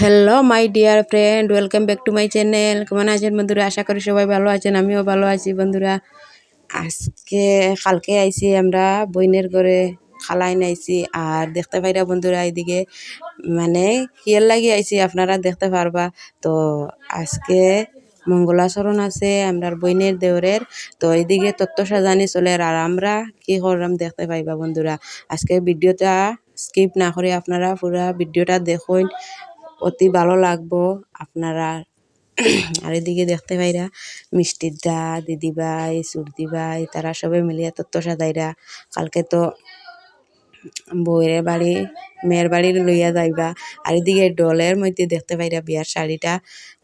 Hello my dear friend welcome back to my channel কেমন আছেন বন্ধুরা? আশা করি সবাই ভালো আছেন, আমিও ভালো আছি বন্ধুরা। আজকে, কালকে আইছি আমরা বইনের ঘরে খালাই নাইছি। আর দেখতে পাইরা বন্ধুরা এইদিকে মানে কিয়ের লাগি আইছি আপনারা দেখতে পারবা। তো আজকে মঙ্গলাচরণ আছে, আমরা বইনের দেওরের। তো এইদিকে তত্ত্ব সাজানি চলে আর আমরা কি করলাম দেখতে পাইবা বন্ধুরা। আজকে ভিডিওটা স্কিপ না করে আপনারা পুরা ভিডিওটা দেখুন। অতি ভালো লাগবো। আপনারা আর এদিকে দেখতে পাইরা মিষ্টির দা, দিদিভাই সুরদি ভাই তারা সবাই মিলিয়ে তত্ত্ব সাজাইরা কালকে তো বউয়ের বাড়ি, মেয়ের বাড়ি লইয়া যাইবা। আর এদিকে ডলের মধ্যে দেখতে পাইরা বিয়ার শাড়িটা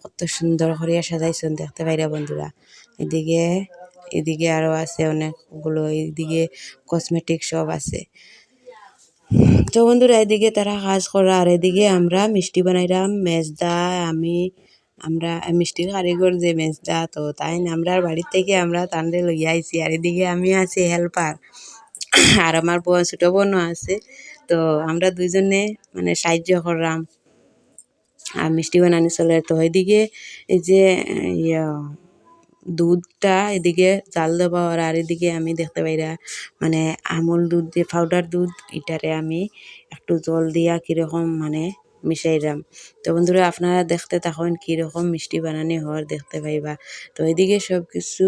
কত সুন্দর করিয়া সাজাইছেন দেখতে পাইরা বন্ধুরা। এদিকে এদিকে আরও আছে অনেকগুলো এইদিকে কসমেটিক সব আছে। তো বন্ধুরা, এদিকে তারা কাজ করা আর এদিকে আমরা মিষ্টি বানাইলাম, মেজদা, আমি, আমরা মিষ্টির কারিগর যে মেজদা, তো তাই আমরা বাড়ির থেকে আমরা তান্ডে লইয়া আইছি। আর এদিকে আমি আছি হেল্পার, আর আমার ছোটো বোনও আছে, তো আমরা দুইজনে মানে সাহায্য করলাম। আর মিষ্টি বানানি চলে। তো এই যে, ইয়া দুধটা এদিকে জাল দেবো, আর এদিকে আমি দেখতে পাইরা মানে আমুল দুধ দিয়ে পাউডার দুধ, এটারে আমি একটু জল দিয়া কীরকম মানে মিশাইলাম তো বন্ধুরা, আপনারা দেখতে তখন কীরকম মিষ্টি বানানি হওয়ার দেখতে পাইবা। তো এদিকে সব কিছু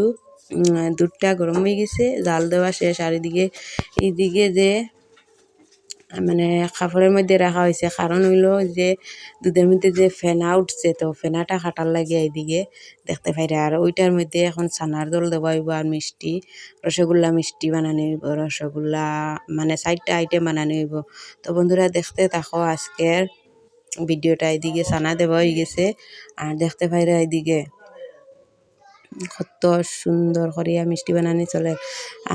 দুধটা গরম হয়ে গেছে, জাল দেওয়া শেষ, আর এদিকে এইদিকে যে মানে কাপড়ের মধ্যে রাখা হয়েছে কারণ হইল যে দুধের মধ্যে যে ফেনা উঠছে, তো ফেনাটা কাটার লাগে এইদিকে। দেখতে পাইরে আর ওইটার মধ্যে এখন ছানার দল দেওয়া হইব আর মিষ্টি রসগোল্লা মিষ্টি বানানো হইব রসগোল্লা মানে চারটা আইটেম বানানো হইব তো বন্ধুরা, দেখতে থাকো আজকের ভিডিওটা। এইদিকে ছানা দেওয়া হয়ে গেছে আর দেখতে পাইরা এদিকে কত সুন্দর করিয়া মিষ্টি বানানি চলে।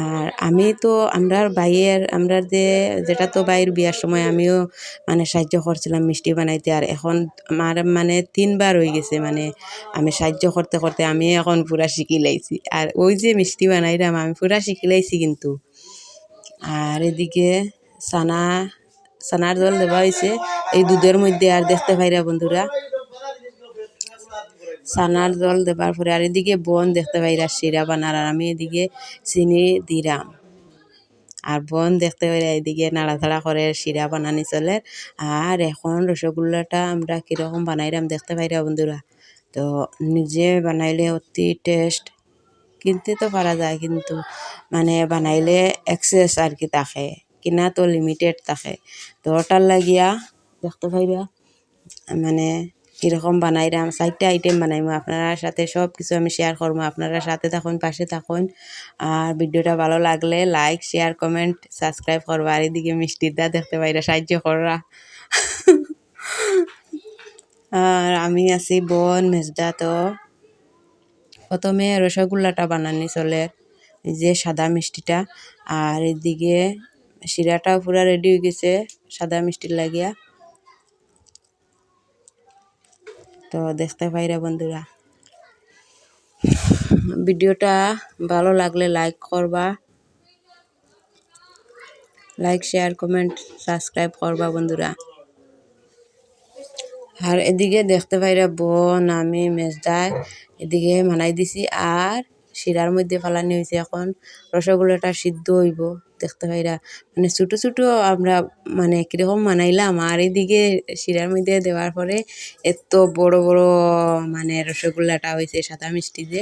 আর আমি তো আমরার বাইয়ের, আমরা যে, যেটা তো বাইয়ের বিয়ার সময় আমিও মানে সাহায্য করছিলাম মিষ্টি বানাইতে। আর এখন আমার মানে তিনবার হয়ে গেছে মানে আমি সাহায্য করতে করতে আমি এখন পুরা শিখি লাইছি। আর ওই যে মিষ্টি বানাইলাম আমি পুরা শিখি লাইছি কিন্তু। আর এদিকে সানা, সানার জল দেওয়া হয়েছে এই দুধের মধ্যে আর দেখতে পাইরা বন্ধুরা সানার জল দেবার পরে আর এদিকে বন দেখতে পাইরা শিরা বানার, আর আমি এদিকে চিনি দিলাম আর বন দেখতে পাইরা এদিকে নাড়াচাড়া করে শিরা বানানি চলে। আর এখন রসগোল্লাটা আমরা কীরকম বানাইলাম দেখতে পাইরা বন্ধুরা। তো নিজে বানাইলে অতি টেস্ট, কিনতে তো পারা যায় কিন্তু মানে বানাইলে এক্সেস আর কি থাকে, কিনা তো লিমিটেড থাকে। তো ওটার লাগিয়া দেখতে পাইরা মানে কীরকম বানাইলাম চারটা আইটেম বানাইমো, আপনার সাথে সব কিছু আমি শেয়ার করব আপনারা সাথে থাকুন, পাশে থাকুন। আর ভিডিওটা ভালো লাগলে লাইক শেয়ার কমেন্ট সাবস্ক্রাইব করবা। আর এদিকে মিষ্টির দা দেখতে পাইরা সাহায্য করা আর আমি আছি বোন, মেজদা তো। প্রথমে রসগোল্লাটা বানানি চলে যে সাদা মিষ্টিটা। আর এদিকে শিরাটাও পুরা রেডি হয়ে গেছে, সাদা মিষ্টির লাগিয়া। তো দেখতে পাইরা বন্ধুরা। ভিডিওটা ভালো লাগলে লাইক করবা। লাইক শেয়ার কমেন্ট সাবস্ক্রাইব করবা বন্ধুরা। আর এদিকে দেখতে পাইরা বোন, আমি মেজদায় এদিকে মানাই দিছি। আর শিরার মধ্যে ফালানি হয়েছে এখন। রসগোল্লাটা সিদ্ধ হইব, দেখতে পাইরা। মানে ছোটো ছোটো আমরা মানে কীরকম বানাইলাম, আর এদিকে শিরার মধ্যে দেওয়ার পরে এত বড় বড় মানে রসগোল্লাটা হয়েছে, সাদা মিষ্টি যে।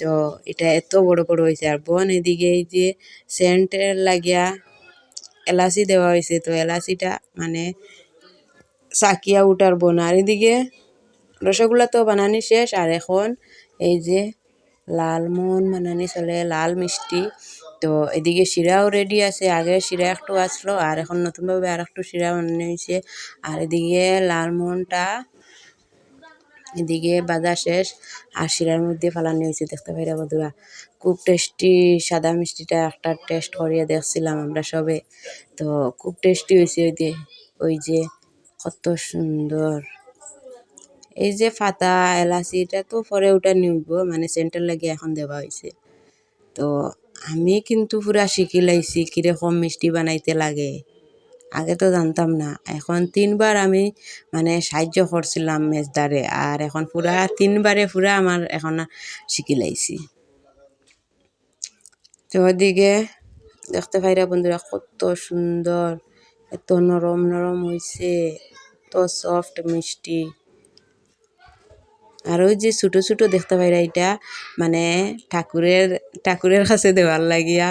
তো এটা এত বড় বড় হয়েছে। আর বোন এদিকে এই যে সেন্টের লাগিয়া এলাচি দেওয়া হয়েছে, তো এলাচিটা মানে চাকিয়া উঠার বোন। আর এদিকে রসগোল্লা তো বানানি শেষ, আর এখন এই যে লালমোহন বানানি চলে, লাল মিষ্টি। তো এদিকে শিরাও রেডি আছে, আগে শিরা একটু আসলো আর এখন নতুনভাবে আর একটু শিরা বানানো হয়েছে আর এদিকে লালমোহনটা এদিকে বাজা শেষ আর শিরার মধ্যে ফালানো হয়েছে দেখতে পাইরা বন্ধুরা খুব টেস্টি সাদা মিষ্টিটা একটা টেস্ট করিয়ে দেখছিলাম আমরা সবে। তো খুব টেস্টি হয়েছে ওই যে ওই যে কত সুন্দর। এই যে ফাতা, এলাচি, এটা তো পরে ওটা নিব মানে সেন্টার লাগে এখন দেওয়া হয়েছে তো আমি কিন্তু পুরা শিখি লাইছি কীরকম মিষ্টি বানাইতে লাগে। আগে তো জানতাম না, এখন তিনবার আমি মানে সাহায্য করছিলাম মেজদারে, আর এখন পুরা তিনবারে পুরা আমার এখন শিখি লাইছি। তো ওদিকে দেখতে পাইরা বন্ধুরা কত সুন্দর, এত নরম নরম হইছে, এত সফট মিষ্টি। আর ওই যে ছোট ছোট দেখতে পাইরা এটা মানে ঠাকুরের ঠাকুরের কাছে দেওয়ার লাগিয়া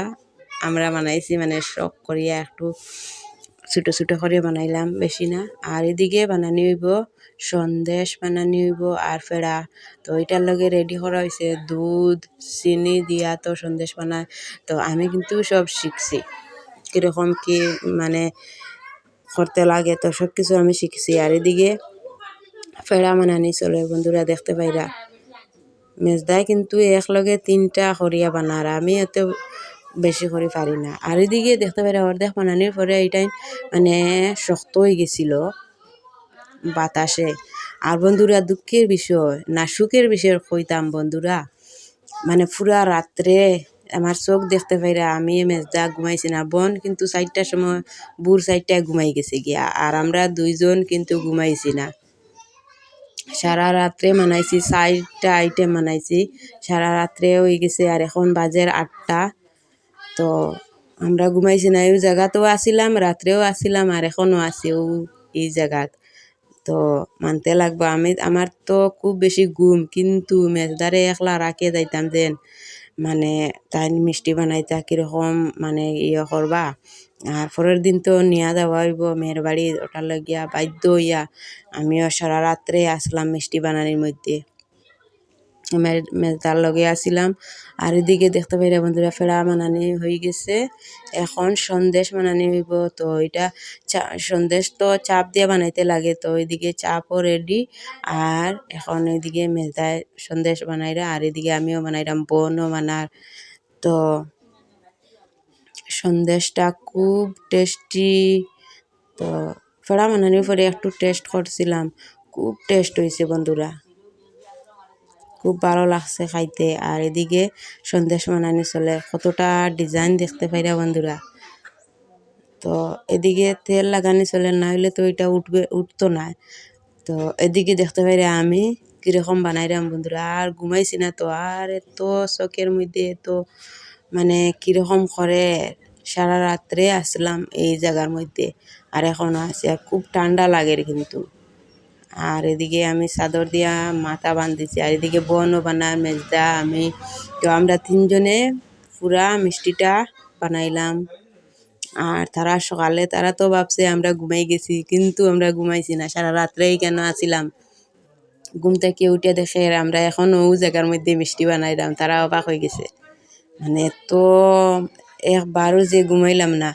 আমরা বানাইছি মানে শখ করিয়া একটু ছোট ছোট করে বানাইলাম, বেশি না। আর এদিকে বানানি হইব, সন্দেশ বানানি হইব আর ফেড়া। তো এটার লগে রেডি করা হয়েছে দুধ, চিনি দিয়া তো সন্দেশ বানায় তো আমি কিন্তু সব শিখছি। কীরকম কি মানে করতে লাগে তো সব কিছু আমি শিখছি। আর এদিকে ফেড়া মানানি চলে বন্ধুরা দেখতে পাইরা মেজদায় কিন্তু একলগে তিনটা করিয়া বানার আমি এত বেশি করে পারি না। আর এদিকে দেখতে পাইরা অর্ধেক বানানির পরে এইটাই মানে শক্ত হয়ে গেছিল, বাতাসে। আর বন্ধুরা দুঃখের বিষয় না সুখের বিষয় কইতাম বন্ধুরা মানে পুরা রাত্রে আমার চোখ দেখতে পাইরা আমি মেজদা ঘুমাইছি না। বোন কিন্তু চারটার সময় বুড় চারটায় ঘুমাই গেছে গিয়া আর আমরা দুইজন কিন্তু ঘুমাইছি না। সারা রাত্রে মানাইছি চারটা আইটেম মানাইছি। সারা রাত্রে হয়ে গেছে আর এখন বাজের আটটা তো আমরা ঘুমাইছি না এই জায়গাতেও আসিলাম রাত্রেও আসিলাম আর এখনও আছি ও এই জায়গাত তো মানতে লাগবো, আমি আমার তো খুব বেশি ঘুম, কিন্তু মেজদারে একলা রাখে যাইতাম দেন মানে তাই মিষ্টি বানাইতা কীরকম মানে ইয়ে করবা আর পরের দিন তো নিয়া যাওয়া হইব, মেয়ের বাড়ি ওটার লাগিয়া বাধ্য হইয়া আমিও সারা রাত্রে আসলাম মিষ্টি বানানির মধ্যে। মেজদার লগে আসিলাম। আর এদিকে দেখতে পাইরা বন্ধুরা ফেরা মানানি হয়ে গেছে। এখন সন্দেশ বানানি হইব, তো এটা সন্দেশ তো চাপ দিয়ে বানাইতে লাগে, তো এদিকে চাপও রেডি আর এখন এদিকে মেজদায় সন্দেশ বানাইরা, আর এদিকে আমিও বানাইলাম বোনও বানার। তো সন্দেশটা খুব টেস্টি তো ফেড়া বানানোর পরে একটু টেস্ট করছিলাম খুব টেস্ট হয়েছে বন্ধুরা খুব ভালো লাগছে খাইতে। আর এদিকে সন্দেশ বানানি চলে। কতটা ডিজাইন দেখতে পাইরা বন্ধুরা তো এদিকে তেল লাগানি চলে। না হলে তো এটা উঠবে উঠতো না তো এদিকে দেখতে পাইরা আমি কীরকম বানাইলাম বন্ধুরা আর ঘুমাইছি না তো। আর এত চোখের মধ্যে এত মানে কীরকম করে সারা রাত্রে আসলাম এই জায়গার মধ্যে, আর এখনও আছি। আর খুব ঠান্ডা লাগে কিন্তু। আর এদিকে আমি চাদর দিয়া মাথা বান্ধিছি, আর এদিকে বোনও বানায়, মেজদা, আমি। তো আমরা তিনজনে পুরা মিষ্টিটা বানাইলাম। আর তারা সকালে, তারা তো ভাবছে আমরা ঘুমাই গেছি, কিন্তু আমরা ঘুমাইছি না। সারা রাত্রেই কেন আছিলাম ঘুম থেকে উঠে দেখে আমরা এখনও ও জায়গার মধ্যে মিষ্টি বানাইলাম, তারা অবাক হয়ে গেছে। মানে এত একবারও যে ঘুমাইলাম না।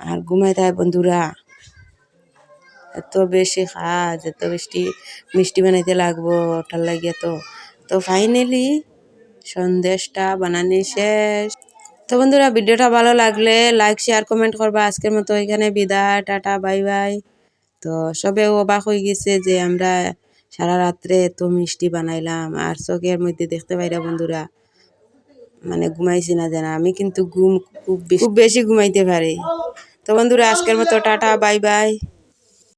আর ঘুমাই তাই বন্ধুরা, এত বেশি কাজ, এত বেশি মিষ্টি বানাইতে লাগবো ওটার লাগিয়ে তো। তো ফাইনালি সন্দেশটা বানানি শেষ। তো বন্ধুরা, ভিডিওটা ভালো লাগলে লাইক শেয়ার কমেন্ট করবা। আজকের মতো এখানে বিদায়, টাটা বাই বাই তো সবে অবাক হয়ে গেছে যে আমরা সারা রাত্রে এত মিষ্টি বানাইলাম। আর চোখের মধ্যে দেখতে পাইরা বন্ধুরা মানে ঘুমাইছি না জানা আমি কিন্তু ঘুম খুব বেশি খুব বেশি ঘুমাইতে পারি। তো বন্ধুরা আজকের মতো টাটা বাই বাই।